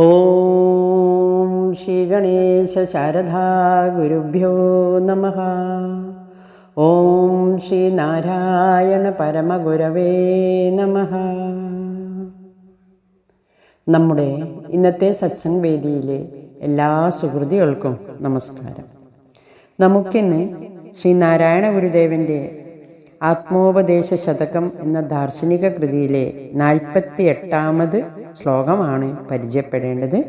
ഓം ശ്രീ ഗണേശ ശാരദാ ഗുരുഭ്യോ നമ. ഓം ശ്രീ നാരായണ പരമഗുരവേ നമ. നമ്മുടെ ഇന്നത്തെ സത്സംഗ് വേദിയിലെ എല്ലാ സുഹൃതികൾക്കും നമസ്കാരം. നമുക്കിന്ന് ശ്രീ നാരായണ ഗുരുദേവന്റെ ആത്മോപദേശ ശതകം എന്ന ദാർശനിക കൃതിയിലെ നാൽപ്പത്തി എട്ടാമത് ശ്ലോകമാണ് പരിചയപ്പെടേണ്ടത്.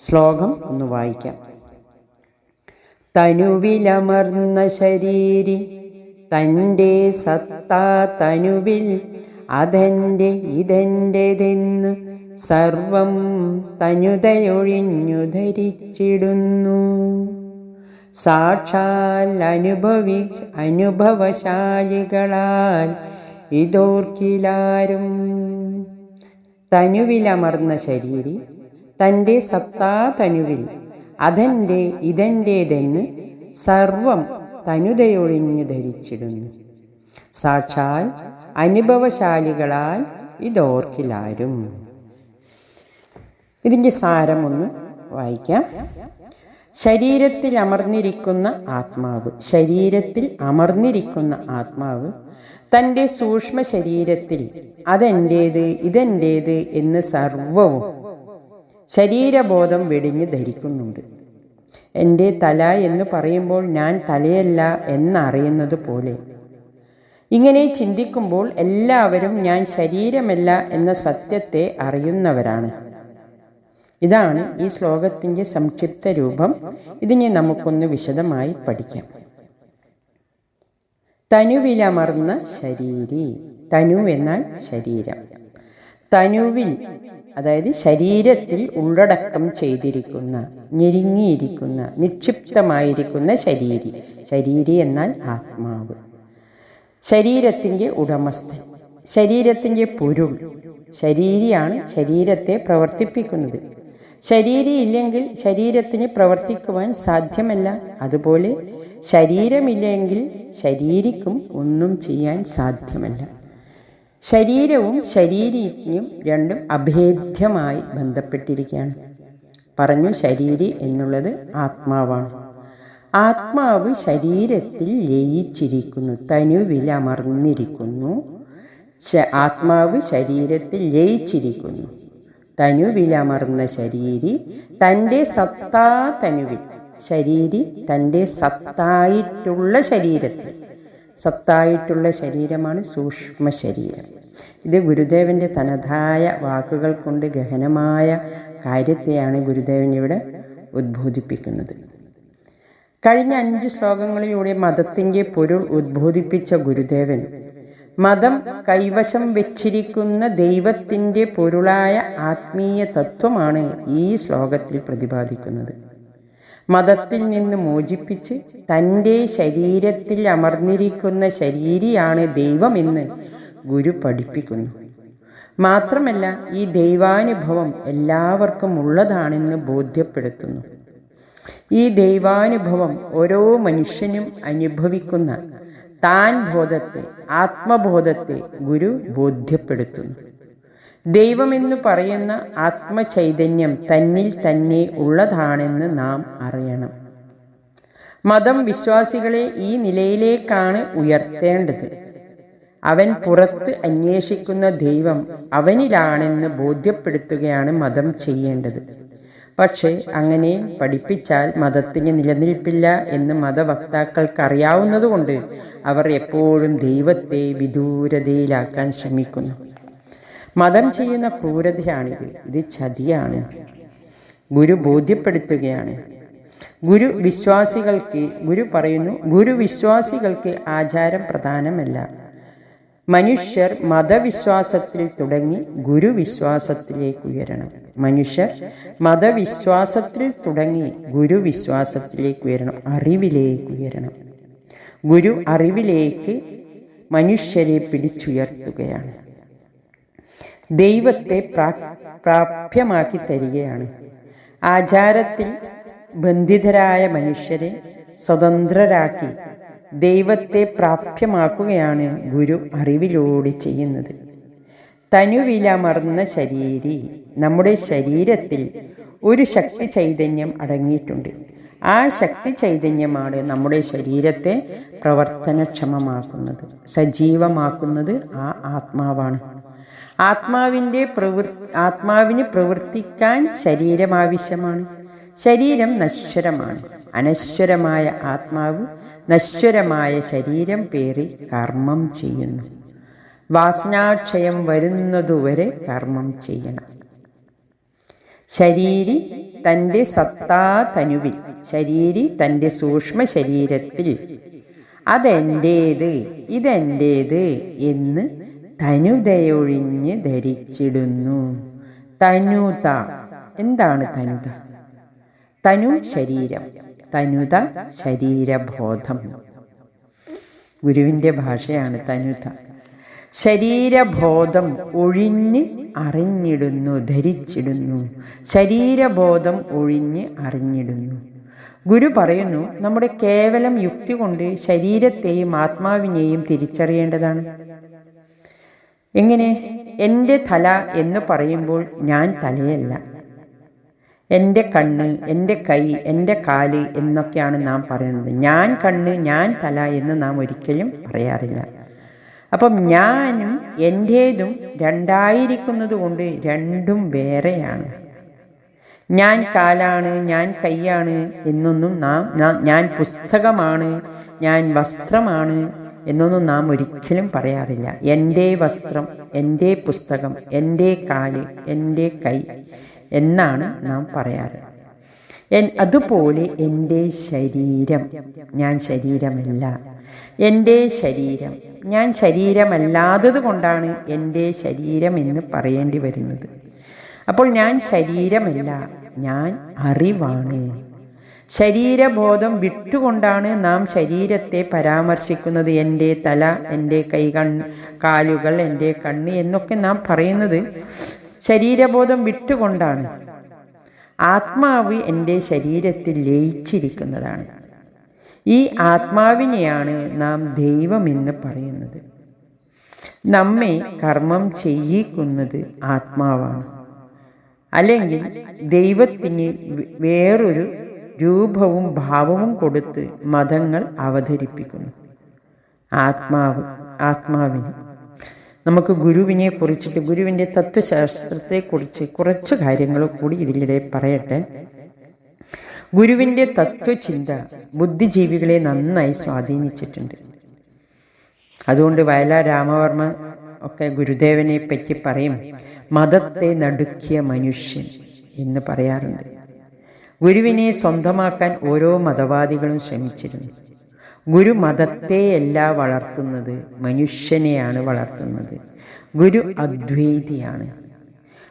ശ്ലോകം ഒന്ന് വായിക്കാം. തനുവിലമർന്ന ശരീരി തന്റെ സത്താ തനുവിൽ അതെന്റെ ഇതെന്റെതെന്ന് സർവം തനുതയൊഴിഞ്ഞു ധരിച്ചിടുന്നു സാക്ഷാൽ അനുഭവി അനുഭവശാലികളാൽ ഇതോർക്കിലാരും. തനുവിലമർന്ന ശരീരി തന്റെ സത്താ തനുവിൽ അതെന്റെ ഇതെന്റേതെന്ന് സർവം തനുതയൊഴിഞ്ഞു ധരിച്ചിടുന്നു. സാക്ഷാൽ അനുഭവശാലികളാൽ ഇതോർക്കിലാരും. ഇതിന്റെ സാരമൊന്ന് വായിക്കാം. ശരീരത്തിൽ അമർന്നിരിക്കുന്ന ആത്മാവ് ശരീരത്തിൽ അമർന്നിരിക്കുന്ന ആത്മാവ് തന്റെ സൂക്ഷ്മ ശരീരത്തിൽ അതെന്റേത് ഇതെന്റേത് എന്ന് സർവവും ശരീരബോധം വെടിഞ്ഞ് ധരിക്കുന്നുണ്ട്. എന്റെ തല എന്ന് പറയുമ്പോൾ ഞാൻ തലയല്ല എന്നറിയുന്നത് പോലെ. ഇങ്ങനെ ചിന്തിക്കുമ്പോൾ എല്ലാവരും ഞാൻ ശരീരമല്ല എന്ന സത്യത്തെ അറിയുന്നവരാണ്. ഇതാണ് ഈ ശ്ലോകത്തിന്റെ സംക്ഷിപ്ത രൂപം. ഇതിനെ നമുക്കൊന്ന് വിശദമായി പഠിക്കാം. തനുവിലമർന്ന ശരീരി. തനു എന്നാൽ ശരീരം. തനുവിൽ അതായത് ശരീരത്തിൽ ഉള്ളടക്കം ചെയ്തിരിക്കുന്ന ഞെരുങ്ങിയിരിക്കുന്ന നിക്ഷിപ്തമായിരിക്കുന്ന ശരീരി. ശരീരി എന്നാൽ ആത്മാവ്. ശരീരത്തിന്റെ ഉടമസ്ഥൻ. ശരീരത്തിന്റെ പൊരുൾ. ശരീരിയാണ് ശരീരത്തെ പ്രവർത്തിപ്പിക്കുന്നത്. ശരീരി ഇല്ലെങ്കിൽ ശരീരത്തിന് പ്രവർത്തിക്കുവാൻ സാധ്യമല്ല. അതുപോലെ ശരീരമില്ലെങ്കിൽ ശരീരിക്കും ഒന്നും ചെയ്യാൻ സാധ്യമല്ല. ശരീരവും ശരീരിക്കും രണ്ടും അഭേദ്യമായി ബന്ധപ്പെട്ടിരിക്കുകയാണ്. പറഞ്ഞു ശരീരി എന്നുള്ളത് ആത്മാവാണ്. ആത്മാവ് ശരീരത്തിൽ ലയിച്ചിരിക്കുന്നു തനുവിൽ അമർന്നിരിക്കുന്നു. ആത്മാവ് ശരീരത്തിൽ ലയിച്ചിരിക്കുന്നു. തനുവിലമർന്ന ശരീരി തന്റെ സത്താ തനുവിൽ. ശരീരി തന്റെ സത്തായിട്ടുള്ള ശരീരത്തിൽ. സത്തായിട്ടുള്ള ശരീരമാണ് സൂക്ഷ്മ ശരീരം. ഇത് ഗുരുദേവന്റെ തനതായ വാക്കുകൾ കൊണ്ട് ഗഹനമായ കാര്യത്തെയാണ് ഗുരുദേവൻ ഇവിടെ ഉദ്ബോധിപ്പിക്കുന്നത്. കഴിഞ്ഞ അഞ്ച് ശ്ലോകങ്ങളിലൂടെ മതത്തിന്റെ പൊരുൾ ഉദ്ബോധിപ്പിച്ച ഗുരുദേവൻ മതം കൈവശം വെച്ചിരിക്കുന്ന ദൈവത്തിന്റെ പൊരുളായ ആത്മീയ തത്വമാണ് ഈ ശ്ലോകത്തിൽ പ്രതിപാദിക്കുന്നത്. മതത്തിൽ നിന്ന് മോചിപ്പിച്ച് തന്റെ ശരീരത്തിൽ അമർന്നിരിക്കുന്ന ശരീരിയാണ് ദൈവമെന്ന് ഗുരു പഠിപ്പിക്കുന്നു. മാത്രമല്ല ഈ ദൈവാനുഭവം എല്ലാവർക്കും ഉള്ളതാണെന്ന് ബോധ്യപ്പെടുത്തുന്നു. ഈ ദൈവാനുഭവം ഓരോ മനുഷ്യനും അനുഭവിക്കുന്ന താൻ ബോധത്തെ ആത്മബോധത്തെ ഗുരു ബോധ്യപ്പെടുത്തുന്നു. ദൈവമെന്ന് പറയുന്ന ആത്മചൈതന്യം തന്നിൽ തന്നെ ഉള്ളതാണെന്ന് നാം അറിയണം. മതം വിശ്വാസികളെ ഈ നിലയിലേക്കാണ് ഉയർത്തേണ്ടത്. അവൻ പുറത്ത് അന്വേഷിക്കുന്ന ദൈവം അവനിലാണെന്ന് ബോധ്യപ്പെടുത്തുകയാണ് മതം ചെയ്യേണ്ടത്. പക്ഷേ അങ്ങനെ പഠിപ്പിച്ചാൽ മതത്തിന് നിലനിൽപ്പില്ല എന്ന് മതവക്താക്കൾക്ക് അറിയാവുന്നതുകൊണ്ട് അവർ എപ്പോഴും ദൈവത്തെ വിദൂരതയിലാക്കാൻ ശ്രമിക്കുന്നു. മതം ചെയ്യുന്ന ക്രൂരതയാണിത്. ഇത് ചതിയാണ്. ഗുരു ബോധ്യപ്പെടുത്തുകയാണ്. ഗുരു വിശ്വാസികൾക്ക് ഗുരു പറയുന്നു ഗുരു വിശ്വാസികൾക്ക് ആചാരം പ്രധാനമല്ല. മനുഷ്യർ മതവിശ്വാസത്തിൽ തുടങ്ങി ഗുരുവിശ്വാസത്തിലേക്ക് ഉയരണം. മനുഷ്യർ മതവിശ്വാസത്തിൽ തുടങ്ങി ഗുരുവിശ്വാസത്തിലേക്ക് ഉയരണം അറിവിലേക്ക് ഉയരണം. ഗുരു അറിവിലേക്ക് മനുഷ്യരെ പിടിച്ചുയർത്തുകയാണ്. ദൈവത്തെ പ്രാപ്യമാക്കി തരികയാണ്. ആചാരത്തിൽ ബന്ധിതരായ മനുഷ്യരെ സ്വതന്ത്രരാക്കി ദൈവത്തെ പ്രാപ്യമാക്കുകയാണ് ഗുരു അറിവിലൂടെ ചെയ്യുന്നത്. തനുവിലമർന്ന ശരീരി നമ്മുടെ ശരീരത്തിൽ ഒരു ശക്തി ചൈതന്യം അടങ്ങിയിട്ടുണ്ട്. ആ ശക്തി ചൈതന്യമാണ് നമ്മുടെ ശരീരത്തെ പ്രവർത്തനക്ഷമമാക്കുന്നത് സജീവമാക്കുന്നത് ആ ആത്മാവാണ്. ആത്മാവിന്റെ പ്രവൃ ആത്മാവിന് പ്രവർത്തിക്കാൻ ശരീരം ആവശ്യമാണ്. ശരീരം നശ്വരമാണ്. അനശ്വരമായ ആത്മാവ് നശ്വരമായ ശരീരം പേറി കർമ്മം ചെയ്യുന്നു. വാസനാക്ഷയം വരുന്നതുവരെ കർമ്മം ചെയ്യണം. ശരീരി തന്റെ സത്താ തനുവിൽ ശരീരി തന്റെ സൂക്ഷ്മ ശരീരത്തിൽ. അതെന്റേത് ഇതെന്റേത് എന്ന് തനുതയൊഴിഞ്ഞ് ധരിച്ചിടുന്നു. തനുത എന്താണ് തനുത? തനു ശരീരം തനുത ശരീരബോധം. ഗുരുവിന്റെ ഭാഷയാണ് തനുത. ശരീരബോധം ഒഴിഞ്ഞ് അറിഞ്ഞിടുന്നു ധരിച്ചിടുന്നു. ശരീരബോധം ഒഴിഞ്ഞ് അറിഞ്ഞിടുന്നു. ഗുരു പറയുന്നു നമ്മുടെ കേവലം യുക്തി കൊണ്ട് ശരീരത്തെയും ആത്മാവിനെയും തിരിച്ചറിയേണ്ടതാണ്. എങ്ങനെ? എന്റെ തല എന്ന് പറയുമ്പോൾ ഞാൻ തലയല്ല. എന്റെ കണ്ണ് എന്റെ കൈ എന്റെ കാൽ എന്നൊക്കെയാണ് നാം പറയുന്നത്. ഞാൻ കണ്ണ് ഞാൻ തല എന്ന് നാം ഒരിക്കലും പറയാറില്ല. അപ്പം ഞാനും എന്റേതും രണ്ടായിരിക്കുന്നത് കൊണ്ട് രണ്ടും വേറെയാണ്. ഞാൻ കാലാണ് ഞാൻ കൈയാണ് എന്നൊന്നും നാം ഞാൻ പുസ്തകമാണ് ഞാൻ വസ്ത്രമാണ് എന്നൊന്നും നാം ഒരിക്കലും പറയാറില്ല. എന്റെ വസ്ത്രം എന്റെ പുസ്തകം എന്റെ കാൽ എന്റെ കൈ എന്നാണ് നാം പറയാറ്. എൻ അതുപോലെ എന്റെ ശരീരം. ഞാൻ ശരീരമല്ല. എന്റെ ശരീരം. ഞാൻ ശരീരമല്ലാത്തത് കൊണ്ടാണ് എന്റെ ശരീരം എന്ന് പറയേണ്ടി വരുന്നത്. അപ്പോൾ ഞാൻ ശരീരമല്ല. ഞാൻ അറിവാണ്. ശരീരബോധം വിട്ടുകൊണ്ടാണ് നാം ശരീരത്തെ പരാമർശിക്കുന്നത്. എന്റെ തല എന്റെ കൈ കൺ കാലുകൾ എന്റെ കണ്ണ് എന്നൊക്കെ നാം പറയുന്നത് ശരീരബോധം വിട്ടുകൊണ്ടാണ്. ആത്മാവ് എന്റെ ശരീരത്തിൽ ലയിച്ചിരിക്കുന്നതാണ്. ഈ ആത്മാവിനെയാണ് നാം ദൈവമെന്ന് പറയുന്നത്. നമ്മെ കർമ്മം ചെയ്യിക്കുന്നത് ആത്മാവാണ്. അല്ലെങ്കിൽ ദൈവത്തിന് വേറൊരു രൂപവും ഭാവവും കൊടുത്ത് മതങ്ങൾ അവതരിപ്പിക്കുന്നു. ആത്മാവ് ആത്മാവിന്. നമുക്ക് ഗുരുവിനെ കുറിച്ചിട്ട് ഗുരുവിന്റെ തത്വശാസ്ത്രത്തെക്കുറിച്ച് കുറച്ച് കാര്യങ്ങൾ കൂടി ഇതിലിടെ പറയട്ടെ. ഗുരുവിന്റെ തത്വചിന്ത ബുദ്ധിജീവികളെ നന്നായി സ്വാധീനിച്ചിട്ടുണ്ട്. അതുകൊണ്ട് വയലാർ രാമവർമ്മ ഒക്കെ ഗുരുദേവനെ പറ്റി പറയും മതത്തെ നടുക്കിയ മനുഷ്യൻ എന്ന് പറയാറുണ്ട്. ഗുരുവിനെ സ്വന്തമാക്കാൻ ഓരോ മതവാദികളും ശ്രമിച്ചിരുന്നു. ഗുരു മതത്തെയല്ല വളർത്തുന്നത് മനുഷ്യനെയാണ് വളർത്തുന്നത്. ഗുരു അദ്വൈതിയാണ്.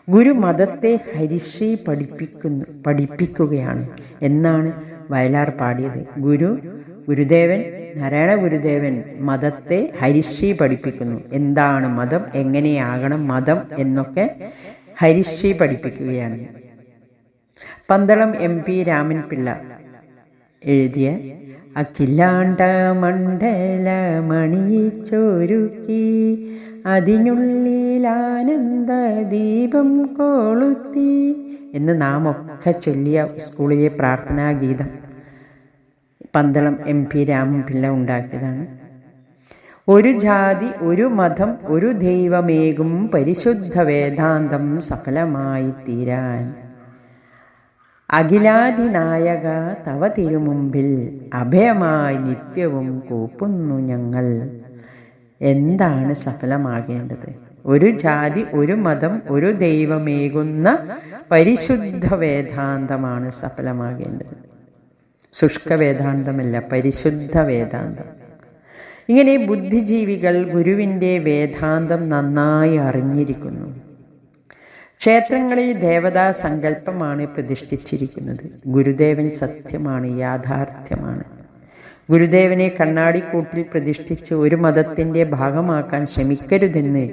ഗുരു മതത്തെ ഹരിശ്രീ പഠിപ്പിക്കുന്നു പഠിപ്പിക്കുകയാണ് എന്നാണ് വയലാർ പാടിയത്. ഗുരു ഗുരുദേവൻ നാരായണ ഗുരുദേവൻ മതത്തെ ഹരിശ്രീ പഠിപ്പിക്കുന്നു. എന്താണ് മതം? എങ്ങനെയാകണം മതം എന്നൊക്കെ ഹരിശ്രീ പഠിപ്പിക്കുകയാണ്. പന്തളം എം പി രാമൻ പിള്ള എഴുതിയ അഖിലാണ്ട മണ്ഡല മണിച്ചൊരുക്കി അതിനുള്ളിൽ ആനന്ദ ദീപം കൊളുത്തി എന്ന് നാം ഒക്കെ ചൊല്ലിയ സ്കൂളിലെ പ്രാർത്ഥനാ ഗീതം. പന്തളം എം പി രാമപിള്ള ഉണ്ടാക്കിയതാണ്. ഒരു ജാതി ഒരു മതം ഒരു ദൈവമേകും പരിശുദ്ധ വേദാന്തം സഫലമായി തീരാൻ അഖിലാധിനായക തവ തിരുമുമ്പിൽ അഭയമായി നിത്യവും കൂപ്പുന്നു ഞങ്ങൾ. എന്താണ് സഫലമാകേണ്ടത്? ഒരു ജാതി ഒരു മതം ഒരു ദൈവമേകുന്ന പരിശുദ്ധ വേദാന്തമാണ് സഫലമാകേണ്ടത്. ശുഷ്ക വേദാന്തമല്ല പരിശുദ്ധ വേദാന്തം. ഇങ്ങനെ ബുദ്ധിജീവികൾ ഗുരുവിന്റെ വേദാന്തം നന്നായി അറിഞ്ഞിരിക്കുന്നു. ക്ഷേത്രങ്ങളിൽ ദേവതാ സങ്കല്പമാണ് പ്രതിഷ്ഠിച്ചിരിക്കുന്നത്. ഗുരുദേവൻ സത്യമാണ് യാഥാർത്ഥ്യമാണ്. ഗുരുദേവനെ കണ്ണാടിക്കൂട്ടിൽ പ്രതിഷ്ഠിച്ച് ഒരു മതത്തിന്റെ ഭാഗമാക്കാൻ ശ്രമിക്കരുതെന്ന്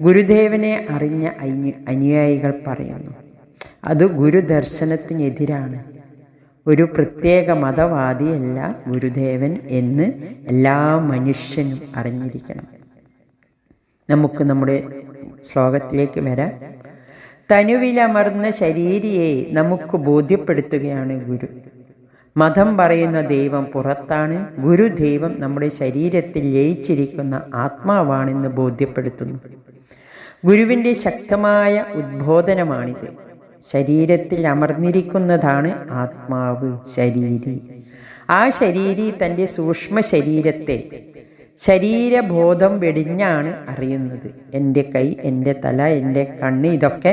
ഗുരുദേവനെ അറിഞ്ഞ അനുയായികൾ പറയുന്നു. അത് ഗുരുദർശനത്തിനെതിരാണ്. ഒരു പ്രത്യേക മതവാദിയല്ല ഗുരുദേവൻ എന്ന് എല്ലാ മനുഷ്യനും അറിഞ്ഞിരിക്കണം. നമുക്ക് നമ്മുടെ ശ്ലോകത്തിലേക്ക് വരാം. തനുവിലമർന്ന ശരീരിയെ നമുക്ക് ബോധ്യപ്പെടുത്തുകയാണ് ഗുരു. മതം പറയുന്ന ദൈവം പുറത്താണ് ഗുരുദൈവം നമ്മുടെ ശരീരത്തിൽ ലയിച്ചിരിക്കുന്ന ആത്മാവാണെന്ന് ബോധ്യപ്പെടുത്തുന്നു. ഗുരുവിന്റെ ശക്തമായ ഉദ്ബോധനമാണിത്. ശരീരത്തിൽ അമർന്നിരിക്കുന്നതാണ് ആത്മാവ് ശരീരി. ആ ശരീരി തന്റെ സൂക്ഷ്മ ശരീരത്തെ ശരീരബോധം വെടിഞ്ഞാണ് അറിയുന്നത്. എന്റെ കൈ എന്റെ തല എന്റെ കണ്ണ് ഇതൊക്കെ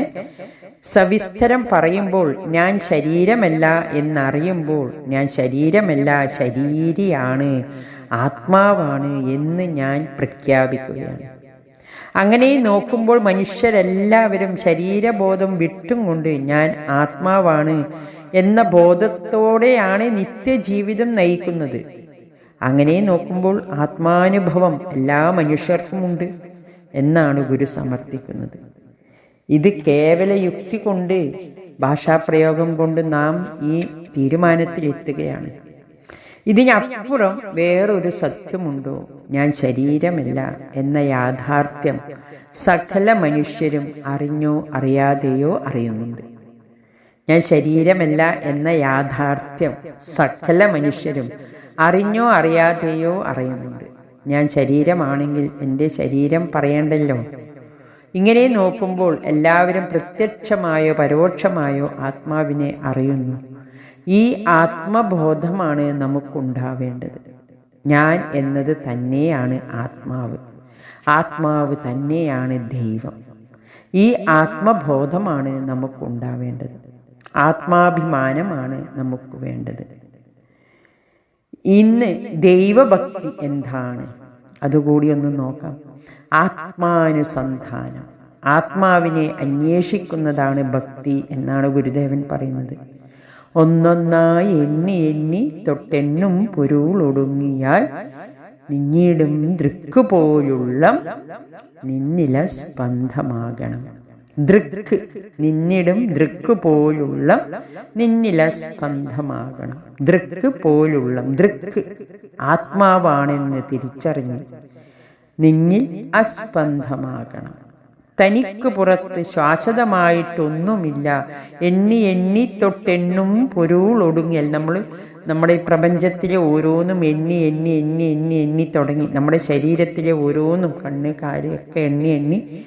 സവിസ്തരം പറയുമ്പോൾ ഞാൻ ശരീരമല്ല എന്നറിയുമ്പോൾ ഞാൻ ശരീരമല്ല ശരീരിയാണ് ആത്മാവാണ് എന്ന് ഞാൻ പ്രഖ്യാപിക്കുകയാണ്. അങ്ങനെ നോക്കുമ്പോൾ മനുഷ്യരെല്ലാവരും ശരീരബോധം വിട്ടും കൊണ്ട് ഞാൻ ആത്മാവാണ് എന്ന ബോധത്തോടെയാണ് നിത്യജീവിതം നയിക്കുന്നത്. അങ്ങനെ നോക്കുമ്പോൾ ആത്മാനുഭവം എല്ലാ മനുഷ്യർക്കുമുണ്ട് എന്നാണ് ഗുരു സമർത്ഥിക്കുന്നത്. ഇത് കേവല യുക്തി കൊണ്ട് ഭാഷാപ്രയോഗം കൊണ്ട് നാം ഈ തീരുമാനത്തിൽ എത്തുകയാണ് ഇതിനപ്പുറം വേറൊരു സത്യമുണ്ടോ? ഞാൻ ശരീരമല്ല എന്ന യാഥാർത്ഥ്യം സകല മനുഷ്യരും അറിഞ്ഞോ അറിയാതെയോ അറിയുന്നുണ്ട്. ഞാൻ ശരീരമല്ല എന്ന യാഥാർത്ഥ്യം സകല മനുഷ്യരും അറിഞ്ഞോ അറിയാതെയോ അറിയുന്നുണ്ട്. ഞാൻ ശരീരമാണെങ്കിൽ എന്റെ ശരീരം പറയണ്ടല്ലോ. ഇങ്ങനെ നോക്കുമ്പോൾ എല്ലാവരും പ്രത്യക്ഷമായോ പരോക്ഷമായോ ആത്മാവിനെ അറിയുന്നു. ഈ ആത്മബോധമാണ് നമുക്കുണ്ടാവേണ്ടത്. ഞാൻ എന്നത് തന്നെയാണ് ആത്മാവ്. ആത്മാവ് തന്നെയാണ് ദൈവം. ഈ ആത്മബോധമാണ് നമുക്കുണ്ടാവേണ്ടത്. ആത്മാഭിമാനമാണ് നമുക്ക് വേണ്ടത്. ഇന്ന് ദൈവഭക്തി എന്താണ്? അതുകൂടി ഒന്ന് നോക്കാം. ആത്മാനുസന്ധാനം. ആത്മാവിനെ അന്വേഷിക്കുന്നതാണ് ഭക്തി എന്നാണ് ഗുരുദേവൻ പറയുന്നത്. ഒന്നൊന്നായി എണ്ണി എണ്ണി തൊട്ടെണ്ണും പൊരുളൊടുങ്ങിയാൽ നിന്നിടും ദൃക്ക് പോലുള്ള നിന്നില സ്പന്ദമാകണം ദൃക്ക് നിന്നിടും ദൃക്ക് പോലുള്ള നിന്നില സ്പന്ധമാകണം. ദൃക്ക് പോലുള്ള ദൃക്ക് ആത്മാവാണെന്ന് തിരിച്ചറിഞ്ഞ് നിന്നിൽ അസ്പന്ധമാകണം. തനിക്ക് പുറത്ത് ശാശ്വതമായിട്ടൊന്നുമില്ല. എണ്ണി എണ്ണി തൊട്ടെണ്ണും പൊരുളൊടുങ്ങിയാൽ നമ്മൾ നമ്മുടെ ഈ പ്രപഞ്ചത്തിലെ ഓരോന്നും എണ്ണി എണ്ണി എണ്ണി എണ്ണി എണ്ണി തുടങ്ങി. നമ്മുടെ ശരീരത്തിലെ ഓരോന്നും കണ്ണ് കാര്യമൊക്കെ എണ്ണി എണ്ണി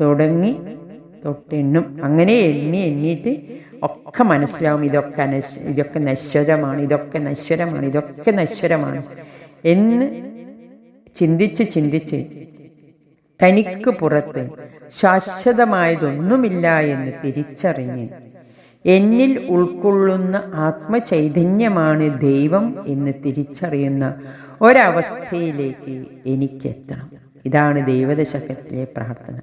തുടങ്ങി തൊട്ടെണ്ണും. അങ്ങനെ എണ്ണി എണ്ണിയിട്ട് ഒക്കെ മനസ്സിലാവും ഇതൊക്കെ ഇതൊക്കെ നശ്വരമാണ് ഇതൊക്കെ നശ്വരമാണ് ഇതൊക്കെ നശ്വരമാണ് എന്ന് ചിന്തിച്ച് ചിന്തിച്ച് തനിക്ക് പുറത്ത് ശാശ്വതമായതൊന്നുമില്ല എന്ന് തിരിച്ചറിഞ്ഞ് എന്നിൽ ഉൾക്കൊള്ളുന്ന ആത്മചൈതന്യമാണ് ദൈവം എന്ന് തിരിച്ചറിയുന്ന ഒരവസ്ഥയിലേക്ക് എനിക്കെത്തണം. ഇതാണ് ദൈവദശകത്തിലെ പ്രാർത്ഥന.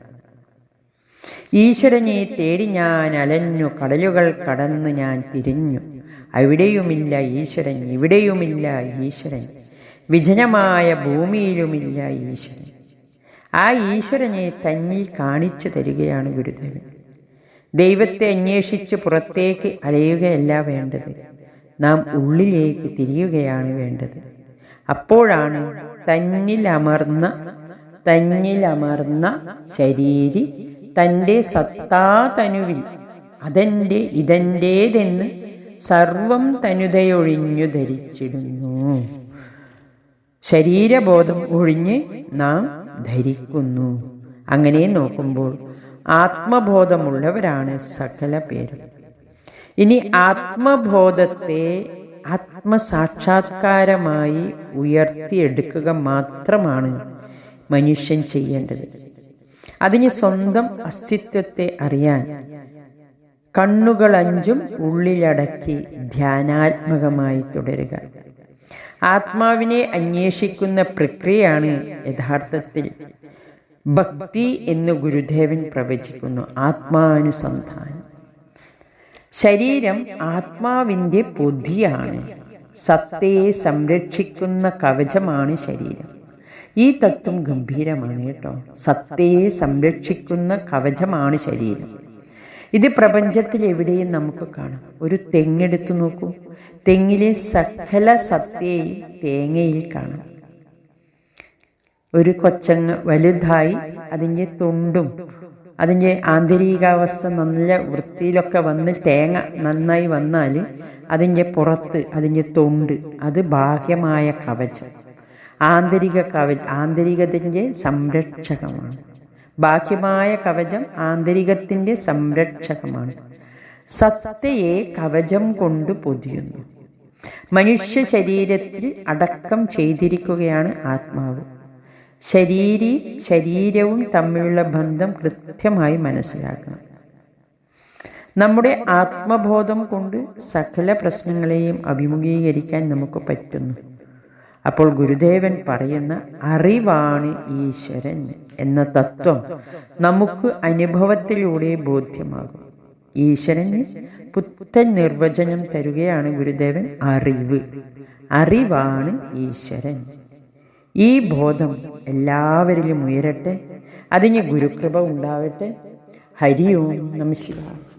ഈശ്വരനെ തേടി ഞാൻ അലഞ്ഞു കടലുകൾ കടന്നു ഞാൻ തിരിഞ്ഞു. അവിടെയുമില്ല ഈശ്വരൻ ഇവിടെയുമില്ല ഈശ്വരൻ. വിജനമായ ഭൂമിയിലുമില്ല ഈശ്വരൻ. ആ ഈശ്വരനെ തന്നിൽ കാണിച്ചു തരികയാണ് ഗുരുദേവൻ. ദൈവത്തെ അന്വേഷിച്ച് പുറത്തേക്ക് അലയുകയല്ല വേണ്ടത്. നാം ഉള്ളിലേക്ക് തിരിയുകയാണ് വേണ്ടത്. അപ്പോഴാണ് തന്നിലമർന്ന തന്നിലമർന്ന ശരീരി തന്റെ സത്താതനുവിൽ. അതെന്റെ ഇതെന്റേതെന്ന് സർവം തനുതയൊഴിഞ്ഞു ധരിച്ചിടുന്നു. ശരീരബോധം ഒഴിഞ്ഞ് നാം ധരിക്കുന്നു. അങ്ങനെ നോക്കുമ്പോൾ ആത്മബോധമുള്ളവരാണ് സകല പേരും. ഇനി ആത്മബോധത്തെ ആത്മസാക്ഷാത്കാരമായി ഉയർത്തിയെടുക്കുക മാത്രമാണ് മനുഷ്യൻ ചെയ്യേണ്ടത്. അതിന് സ്വന്തം അസ്തിത്വത്തെ അറിയാൻ. കണ്ണുകൾ കണ്ണുകളഞ്ചും ഉള്ളിലടക്കി ധ്യാനാത്മകമായി തുടരുക. ആത്മാവിനെ അന്വേഷിക്കുന്ന പ്രക്രിയയാണ് യഥാർത്ഥത്തിൽ ഭക്തി എന്ന് ഗുരുദേവൻ പ്രവചിക്കുന്നു ആത്മാനുസന്ധാനം. ശരീരം ആത്മാവിന്റെ പൊതിയാണ്. സത്തയെ സംരക്ഷിക്കുന്ന കവചമാണ് ശരീരം. ഈ തത്വം ഗംഭീരമാണ് കേട്ടോ. സത്തയെ സംരക്ഷിക്കുന്ന കവചമാണ് ശരീരം. ഇത് പ്രപഞ്ചത്തിൽ എവിടെയും നമുക്ക് കാണാം. ഒരു തെങ്ങെടുത്തു നോക്കൂ. തെങ്ങിലെ സകല സത്യയും തേങ്ങയിൽ കാണാം. ഒരു കൊച്ചങ്ങ് വലുതായി അതിന്റെ തുണ്ടും അതിന്റെ ആന്തരികാവസ്ഥ നല്ല വൃത്തിയിലൊക്കെ വന്ന് തേങ്ങ നന്നായി വന്നാൽ അതിന്റെ പുറത്ത് അതിന്റെ തൊണ്ട് അത് ബാഹ്യമായ കവചം. ആന്തരിക കവച ആന്തരികത്തിന്റെ സംരക്ഷകമാണ്. ബാഹ്യമായ കവചം ആന്തരികത്തിന്റെ സംരക്ഷകമാണ്. സത്തയെ കവചം കൊണ്ട് പൊതിയുന്നു. മനുഷ്യ ശരീരത്തിൽ അടക്കം ചെയ്തിരിക്കുകയാണ് ആത്മാവ്. ശരീരി ശരീരവും തമ്മിലുള്ള ബന്ധം കൃത്യമായി മനസ്സിലാക്കണം. നമ്മുടെ ആത്മബോധം കൊണ്ട് സകല പ്രശ്നങ്ങളെയും അഭിമുഖീകരിക്കാൻ നമുക്ക് പറ്റുന്നു. അപ്പോൾ ഗുരുദേവൻ പറയുന്ന അറിവാണ് ഈശ്വരൻ എന്ന തത്വം നമുക്ക് അനുഭവത്തിലൂടെ ബോധ്യമാകും. ഈശ്വരന് പുത്തൻ നിർവചനം തരുകയാണ് ഗുരുദേവൻ അറിവ്. അറിവാണ് ഈശ്വരൻ. ഈ ബോധം എല്ലാവരിലും ഉയരട്ടെ. അതിന് ഗുരുകൃപ ഉണ്ടാവട്ടെ. ഓം നമ ശിവായ.